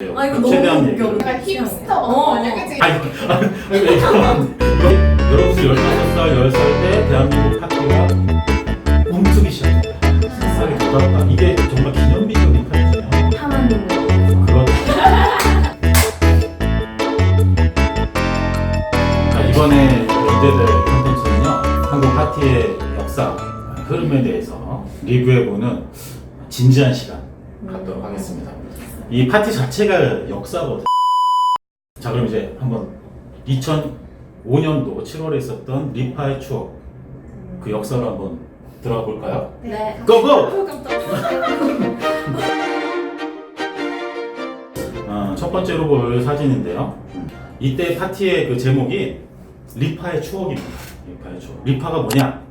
아 이거 너무 최대한 웃겨. 얘기를. 약간 힙스터 어. 아니야 그치? 아니, 아니, 아니, 이거 여러분들 15살, 10살 때 대한민국 시작했다. 세상에 돌았다. 이게 정말 기념비적인 파티예요. 하나님을 그런. 자, 이번에 기대될 콘텐츠는요. 한국 파티의 역사, 흐름에 대해서 리뷰해보는 진지한 시간 하겠습니다. 이 파티 자체가 역사거든요. 자, 그럼 이제 한번 2005년도 7월에 있었던 리파의 추억, 그 역사를 한번 들어가 볼까요? 네. 고고! 어, 깜짝이야. 어, 첫 번째로 볼 사진인데요. 이때 파티의 그 제목이 리파의 추억입니다. 리파의 추억. 리파가 뭐냐?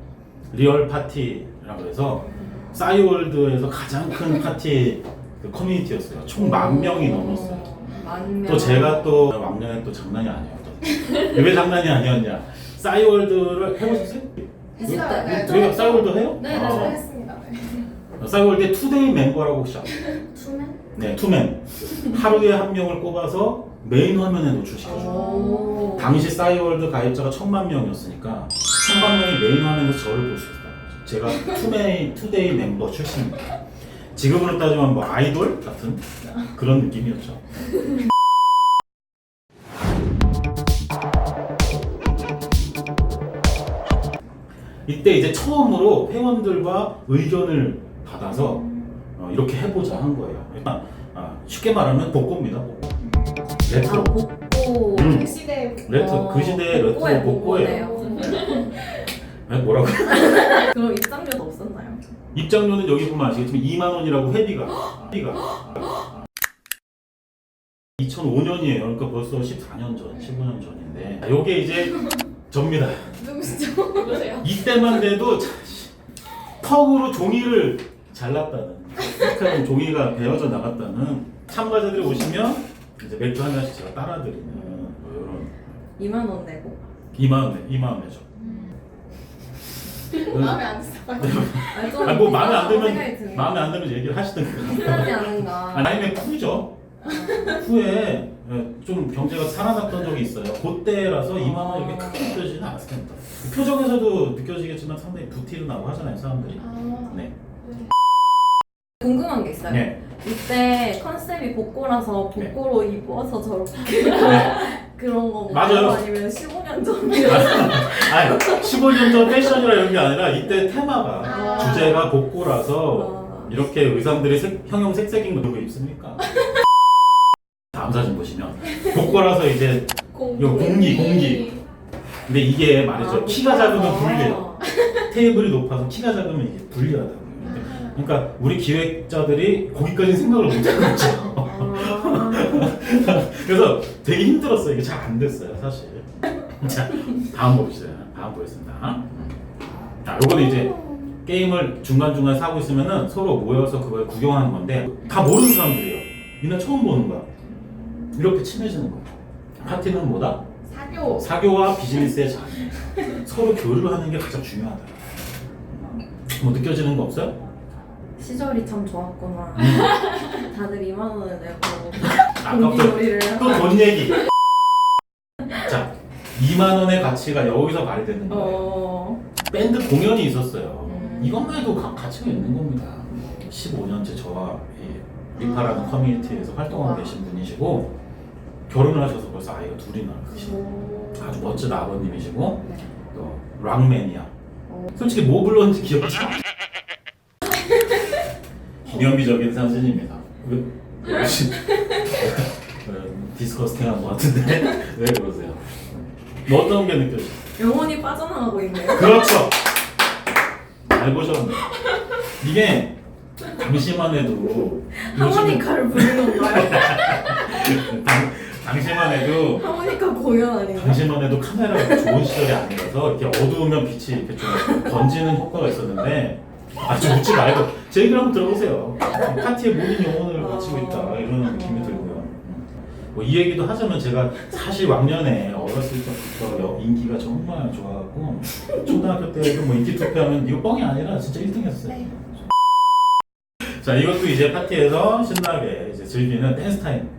리얼 파티라고 해서 싸이월드에서 가장 큰 파티 그 커뮤니티였어요. 총 만 명이 넘었어요. 만 명. 또 제가 또 왕년에 또 장난이 아니었거든요. 왜 장난이 아니었냐? 싸이월드를 해보셨어요? 했어요. 네, 저희가 싸이월드 해요? 네, 네, 아, 저 했습니다. 네. 싸이월드 투데이 멤버라고 혹시 아세요? 투맨? 네, 투맨. 하루에 한 명을 뽑아서 메인 화면에 노출시켜줘요. 오. 당시 싸이월드 가입자가 천만 명이었으니까 천만 명이 메인 화면에서 저를 볼수 거죠. 제가 투메이, 투데이 멤버 출신입니다. 지금으로 따지면 뭐 아이돌 같은 그런 느낌이었죠. 이때 이제 처음으로 회원들과 의견을 받아서 어, 이렇게 해보자 한 거예요. 일단 아, 쉽게 말하면 복고입니다. 복고. 아 레트로. 복고. 음. 그 시대에 레트로 그 시대의 레트로 복고예요. 복고네요. 아니, 뭐라고? 그럼 입장료도? 입장료는 여기 보면 아시겠지만 2만 원이라고 회비가 회비가 2005년이에요. 그러니까 벌써 14년 전, 15년 전인데 요게 이제 접니다. 누구시죠? 누구세요? 이때만 돼도 자, 씨, 턱으로 종이를 잘랐다는 흑하는 종이가 베어져 나갔다는 참가자들이 오시면 이제 맥주 한 잔씩 제가 따라 드리는 뭐 이런 2만 원 내고. 2만 원, 2만 원 내죠. 마음에 안 들어요. 아니, 좀 아니 뭐 마음에 안 생각이 들면 드네요. 마음에 안 들면 얘기를 하시든가. 비싸지 않은가. 아니, 아니면 후죠. 후에 예, 좀 경제가 살아났던 적이 있어요. 그때라서 2만 원 이렇게 크게 느껴지지는 않았을 겁니다. 표정에서도 느껴지겠지만 상당히 부티를 나고 하잖아요, 사람들이. 아, 네. 궁금한 게 있어요. 네. 이때 컨셉이 복고라서 복고로 입어서 저렇게 네. 그런 건가요? 맞아요. 아니면 15년 전이요? 아니, 15년 전 패션이라 이런 게 아니라 이때 테마가 아. 주제가 복고라서 와. 이렇게 의상들이 색, 형형색색인 거 누구 입습니까? 다음 사진 보시면 복고라서 이제 공. 요 공기 공기 근데 이게 말이죠 아, 키가 작으면 복고라서. 불리해요 테이블이 높아서 키가 작으면 이게 불리하다고요 그러니까 우리 기획자들이 거기까지 생각을 있죠 아. 그래서 되게 힘들었어요. 이게 잘 안 됐어요 사실. 자 다음 봅시다. 다음 보겠습니다. 자 요거는 이제 게임을 중간중간 사고 있으면은 서로 모여서 그걸 구경하는 건데 다 모르는 사람들이에요. 이날 처음 보는 거야. 이렇게 친해지는 거야. 파티는 뭐다? 사교. 사교와 비즈니스의 장애 서로 교류를 하는 게 가장 중요하다. 뭐 느껴지는 거 없어요? 시절이 참 좋았구나. 다들 2만 원을 내고 아까부터 공기놀이를 또 돈 얘기 자 2만 원의 가치가 여기서 발휘되는 거예요 어. 밴드 공연이 있었어요 음. 이것만 해도 가, 가치가 있는 겁니다 15년째 저와 이 리파라는 아. 커뮤니티에서 활동하고 우와. 계신 분이시고 결혼을 하셔서 벌써 아이가 둘이나 크시고 오. 아주 멋진 아버님이시고 네. 또 락맨이야 어. 솔직히 뭐 불렀는지 기억이 안 나. 기념비적인 사진입니다. 왜? 왜 혹시- 어, 디스커스팅한 것 같은데 왜 그러세요? 뭐 어떤 게 느껴지죠? 영혼이 빠져나가고 있네요. 그렇죠. 잘 보셨네. 이게 당시만 해도 요즘은- 하모니카를 부르는 건가요? 당, 당시만 해도 하모니카 공연 아닌가? 당시만 해도 카메라가 좋은 시절이 아니라서 이렇게 어두우면 빛이 이렇게 좀 번지는 효과가 있었는데 아주 웃지 말고 제 얘기를 한번 들어보세요. 파티의 모든 영혼을 바치고 있다 이런 느낌이 들고요. 뭐 이 얘기도 하자면 제가 사실 왕년에 어렸을 때부터 여- 인기가 정말 좋아갖고 초등학교 때도 뭐 인기 투표하면 이거 뻥이 아니라 진짜 1등했어요. 네. 자 이것도 이제 파티에서 신나게 이제 즐기는 댄스 타임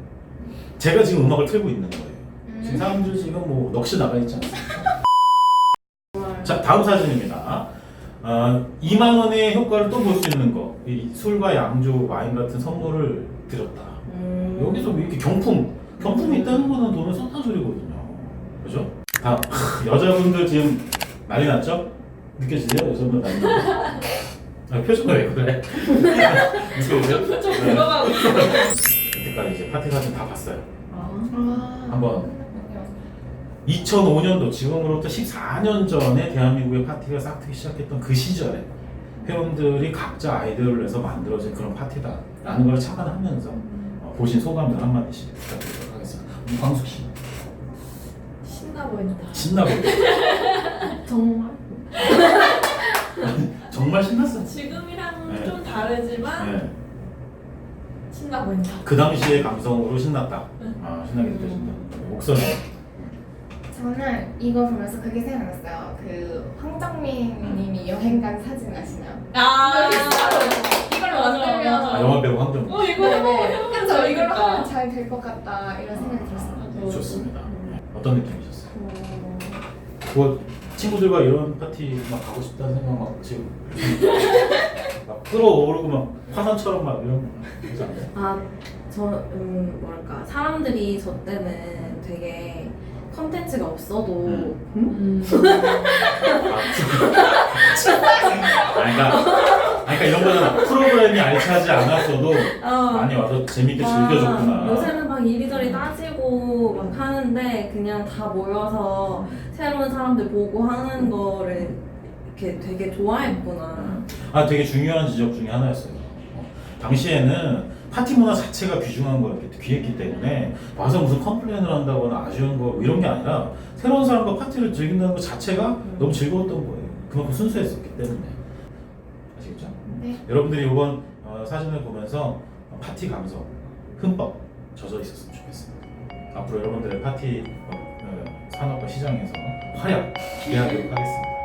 제가 지금 음악을 틀고 있는 거예요. 지금 음. 사람들 지금 뭐 넋이 나가 있지 않습니까? 자 다음 사진입니다. 아, 2만 원의 효과를 또 볼 수 있는 거. 이 술과 양주, 와인 같은 선물을 드렸다. 음. 여기서 뭐 이렇게 경품, 경품이 있다는 거는 돈을 썼다는 소리거든요. 그죠? 다 크, 여자분들 지금 난리 났죠? 느껴지세요? 여자분들 난리 났죠? 아, 표정이 왜 그래? 느껴지세요? 좀 네. 들어가고 있어. 여태까지 이제 파티 사진 다 봤어요. 아. 한번 2005년도 지금으로부터 14년 전에 대한민국의 파티가 싹트기 시작했던 그 시절에 회원들이 각자 아이디어를 내서 만들어진 그런 파티다라는 걸 착안하면서 어, 보신 소감을 한마디씩 부탁드리도록 하겠습니다. 광숙 씨 신나 보인다. 신나 보여. 정말? 정말 신났어. 지금이랑 네. 좀 다르지만 네. 신나 보인다. 그 당시의 감성으로 신났다. 네. 아 신나게 느껴진다. 목소리. 저는 이거 보면서 그게 생각났어요. 그 황정민님이 여행 간 사진 아시나요? 아. 이걸로 맞아. 아, 영화 배우 황정. 어 이거 해보 해보면 그래서 이걸로. 하면 잘 될 것 같다 이런 생각이 들었어요. 네. 좋습니다. 네. 어떤 느낌이셨어요? 어, 그거 친구들과 이런 파티 막 가고 싶다는 생각 막 지금 막 끌어오르고 막 화산처럼 막 이런 거 그러지 않아요? 아, 저, 음, 뭐랄까. 사람들이 저 때는 되게 컨텐츠가 없어도, 음. 음? 아, 그러니까, 아, 그러니까 이런 거잖아. 프로그램이 알차지 않았어도 어, 많이 와서 재밌게 막 즐겨줬구나. 요새는 막 이리저리 따지고 막 하는데 그냥 다 모여서 새로운 사람들 보고 하는 거를 이렇게 되게 좋아했구나. 아, 되게 중요한 지적 중에 하나였어요. 어, 당시에는 파티 문화 자체가 귀중한 거였기 귀했기 때문에 와서 무슨 컴플레인을 한다거나 아쉬운 거 이런 게 아니라 새로운 사람과 파티를 즐긴다는 것 자체가 너무 즐거웠던 거예요. 그만큼 순수했었기 때문에 아시겠죠? 네. 여러분들이 이번 어, 사진을 보면서 파티 감성 흠뻑 젖어 있었으면 좋겠습니다. 앞으로 여러분들의 파티 어, 어, 산업과 시장에서 활약 기대하도록 하겠습니다.